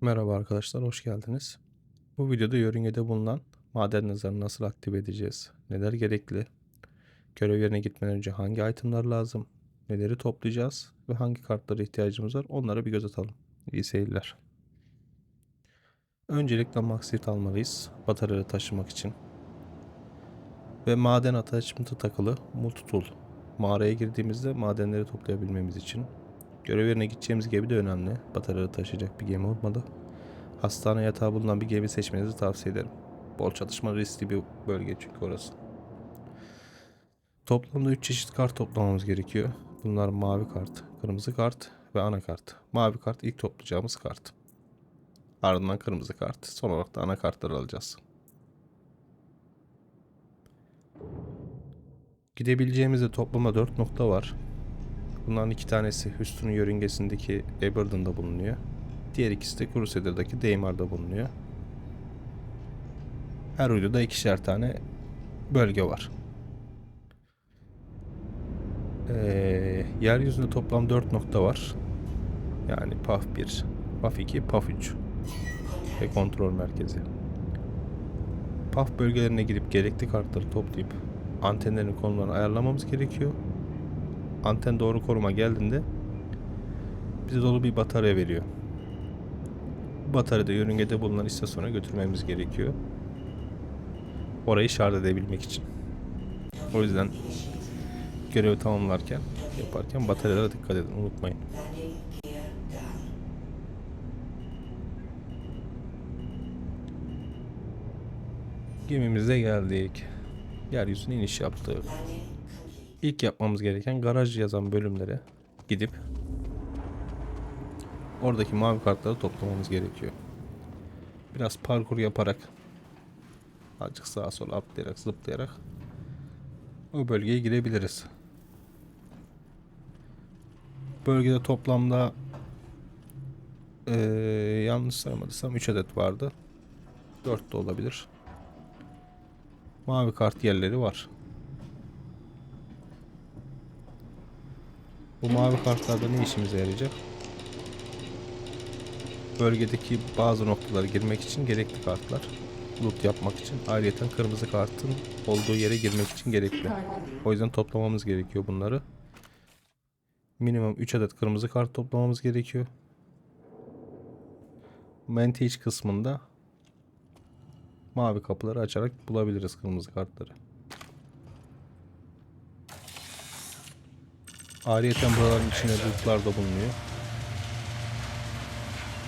Merhaba arkadaşlar, hoş geldiniz. Bu videoda yörüngede bulunan maden mezarını nasıl aktive edeceğiz, neler gerekli, görev yerine gitmeden önce hangi itemler lazım, neleri toplayacağız ve hangi kartlara ihtiyacımız var onlara bir göz atalım. İyi seyirler. Öncelikle maksit almalıyız batarya taşımak için. Ve maden attachment'ı takılı multitool. Mağaraya girdiğimizde madenleri toplayabilmemiz için. Görev yerine gideceğimiz gemi de önemli. Batarya taşıyacak bir gemi olmalı. Hastane yatağı bulunan bir gemi seçmenizi tavsiye ederim. Bol çalışma riskli bir bölge çünkü orası. Toplamda 3 çeşit kart toplamamız gerekiyor. Bunlar mavi kart, kırmızı kart ve ana kart. Mavi kart ilk toplayacağımız kart. Ardından kırmızı kart. Son olarak da ana kartları alacağız. Gidebileceğimizde toplama 4 nokta var. Bunların iki tanesi Houston yörüngesindeki Aberdeen'da bulunuyor. Diğer ikisi de Crusader'daki Daymar'da bulunuyor. Her uyduda ikişer tane bölge var. Ee, yeryüzünde toplam 4 nokta var. Yani PAF 1, PAF 2, PAF 3 ve kontrol merkezi. PAF bölgelerine gidip gerekli kartları toplayıp antenlerin konumlarını ayarlamamız gerekiyor. Anten doğru koruma geldiğinde bize dolu bir batarya veriyor. Bu bataryada yörüngede bulunan istasyona götürmemiz gerekiyor. Orayı şarj edebilmek için. O yüzden görevi tamamlarken yaparken bataryalara dikkat edin unutmayın. Gemimize geldik. Yeryüzüne iniş yaptık. İlk yapmamız gereken garaj yazan bölümlere gidip oradaki mavi kartları toplamamız gerekiyor. Biraz parkur yaparak azıcık sağa sola atlayarak zıplayarak o bölgeye girebiliriz. Bölgede toplamda eee yanlış saymadıysam 3 adet vardı. 4 de olabilir. Mavi kart yerleri var. Bu mavi kartlarda ne işimize yarayacak? Bölgedeki bazı noktalara girmek için gerekli kartlar. Loot yapmak için. Ayrıca kırmızı kartın olduğu yere girmek için gerekli. O yüzden toplamamız gerekiyor bunları. Minimum 3 adet kırmızı kart toplamamız gerekiyor. Mentage kısmında mavi kapıları açarak bulabiliriz kırmızı kartları. Ayrıyeten buraların içinde lootlar da bulunuyor.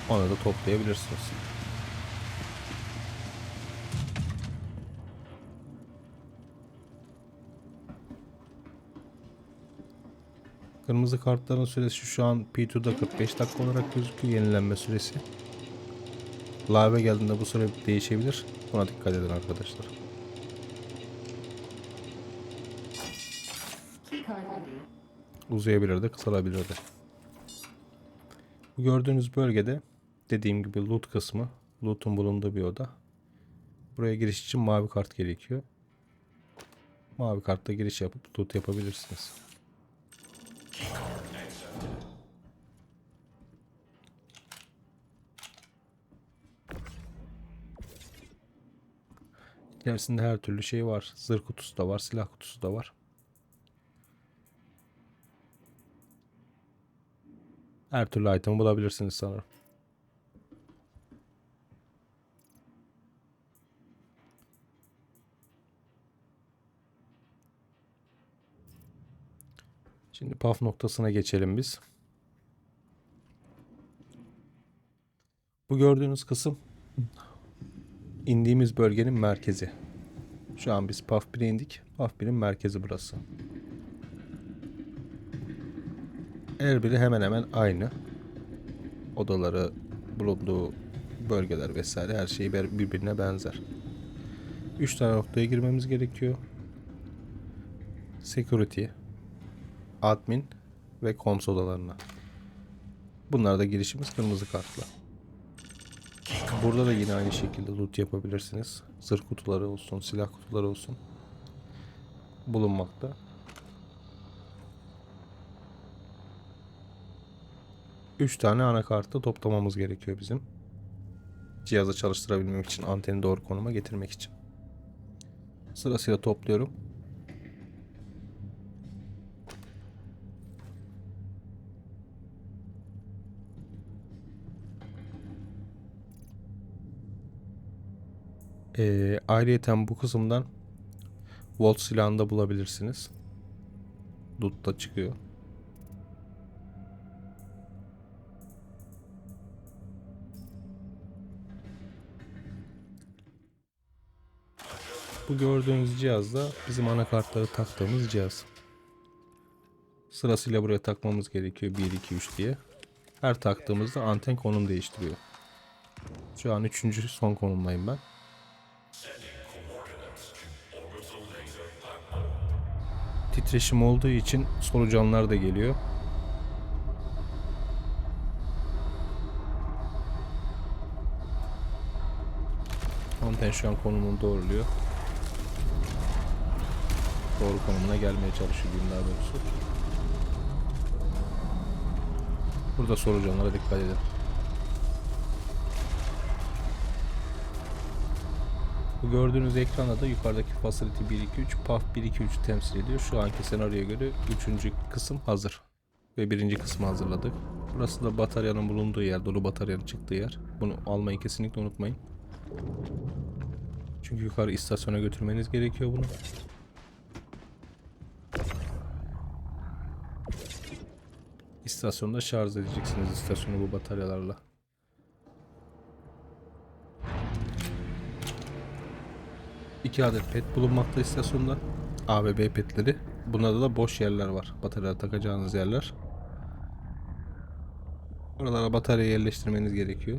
Onu da toplayabilirsiniz. Kırmızı kartların süresi şu an P2'da 45 dakika olarak gözüküyor yenilenme süresi. Live'e geldiğinde bu süre değişebilir. Buna dikkat edin arkadaşlar. Uzayabilir de kısalabilir de. Bu gördüğünüz bölgede dediğim gibi loot kısmı. Loot'un bulunduğu bir oda. Buraya giriş için mavi kart gerekiyor. Mavi kartla giriş yapıp loot yapabilirsiniz. İçerisinde her türlü şey var. Zırh kutusu da var, silah kutusu da var. Her türlü item bulabilirsiniz sanırım. Şimdi paf noktasına geçelim biz. Bu gördüğünüz kısım indiğimiz bölgenin merkezi. Şu an biz PAF 1'e indik. PAF 1'in merkezi burası. Her biri hemen hemen aynı. Odaları, bulunduğu bölgeler vesaire her şey birbirine benzer. 3 tane noktaya girmemiz gerekiyor. Security, admin ve koms odalarına. Bunlarda girişimiz kırmızı kartla. Burada da yine aynı şekilde loot yapabilirsiniz. Zırh kutuları olsun, silah kutuları olsun. Bulunmakta. Üç tane anakartı toplamamız gerekiyor bizim. Cihazı çalıştırabilmem için anteni doğru konuma getirmek için. Sırasıyla topluyorum. Ee, ayrıyeten bu kısımdan Volt silahını da bulabilirsiniz. Loot'ta çıkıyor. Bu gördüğünüz cihaz da bizim anakartları taktığımız cihaz. Sırasıyla buraya takmamız gerekiyor 1 2 3 diye. Her taktığımızda anten konum değiştiriyor. Şu an 3. son konumdayım ben. Titreşim olduğu için solucanlar da geliyor. Anten şu an konumunu doğruluyor. Doğru konumuna gelmeye çalışıyor diyeyim daha doğrusu. Burada solucanlara dikkat edin. Bu gördüğünüz ekranda da yukarıdaki Facility 1 2 3 PAF 1 2 3 temsil ediyor. Şu anki senaryoya göre 3. kısım hazır. Ve birinci kısmı hazırladık. Burası da bataryanın bulunduğu yer, dolu bataryanın çıktığı yer. Bunu almayı kesinlikle unutmayın. Çünkü yukarı istasyona götürmeniz gerekiyor bunu. İstasyonda şarj edeceksiniz istasyonu bu bataryalarla. İki adet pet bulunmakta istasyonda. A ve B petleri. Bunlarda da boş yerler var. Batarya takacağınız yerler. Oralara batarya yerleştirmeniz gerekiyor.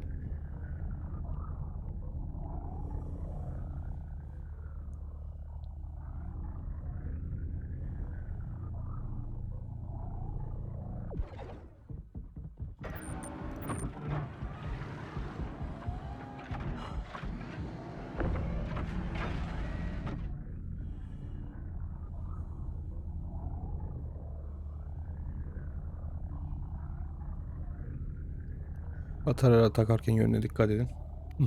Batarya takarken yönüne dikkat edin. Hı.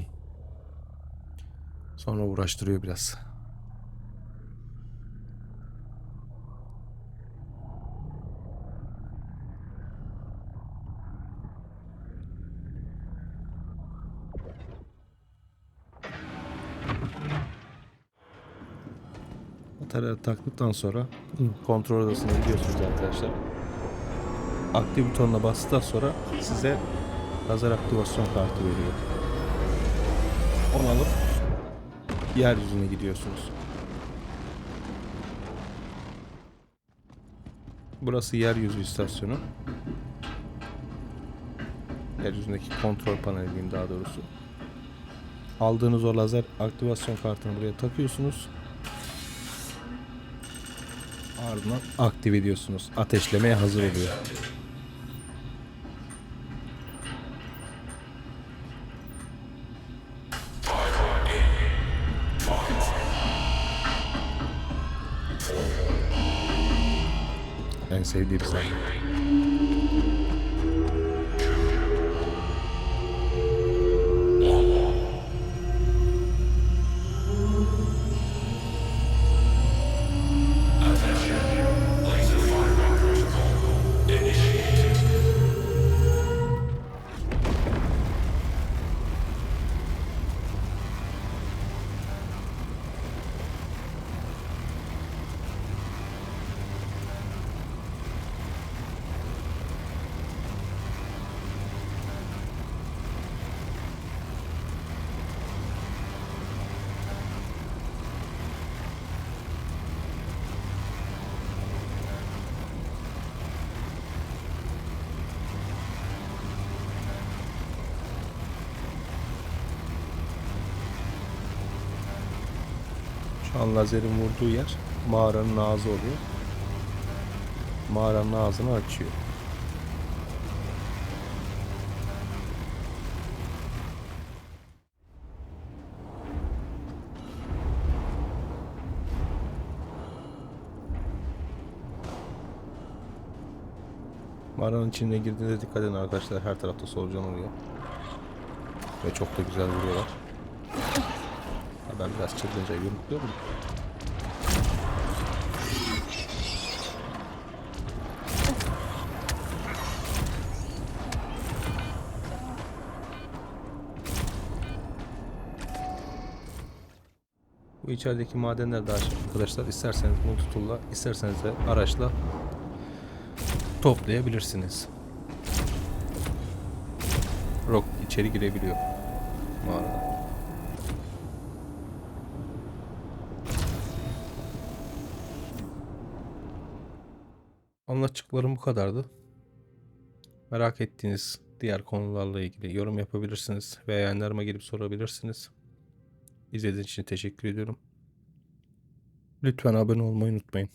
Sonra uğraştırıyor biraz. Batarya taktıktan sonra kontrol odasına gidiyorsunuz arkadaşlar. Aktif butonuna bastıktan sonra size lazer aktivasyon kartı veriyor. Onu alıp yeryüzüne gidiyorsunuz. Burası yeryüzü istasyonu. Yeryüzündeki kontrol paneli diyeyim daha doğrusu. Aldığınız o lazer aktivasyon kartını buraya takıyorsunuz. Ardından aktif ediyorsunuz. Ateşlemeye hazır oluyor. En sevdiğim sahne. An lazerin vurduğu yer mağaranın ağzı oluyor. Mağaranın ağzını açıyor. Mağaranın içine girdiğinde dikkat edin arkadaşlar her tarafta solucan oluyor. Ve çok da güzel vuruyorlar. Ben biraz çılgınca yumrukluyorum. Bu içerideki madenler de arkadaşlar. İsterseniz multitool'la, isterseniz de araçla toplayabilirsiniz. Rock içeri girebiliyor mağarada. Anlatacaklarım bu kadardı. Merak ettiğiniz diğer konularla ilgili yorum yapabilirsiniz veya yayınlarıma gelip sorabilirsiniz. İzlediğiniz için teşekkür ediyorum. Lütfen abone olmayı unutmayın.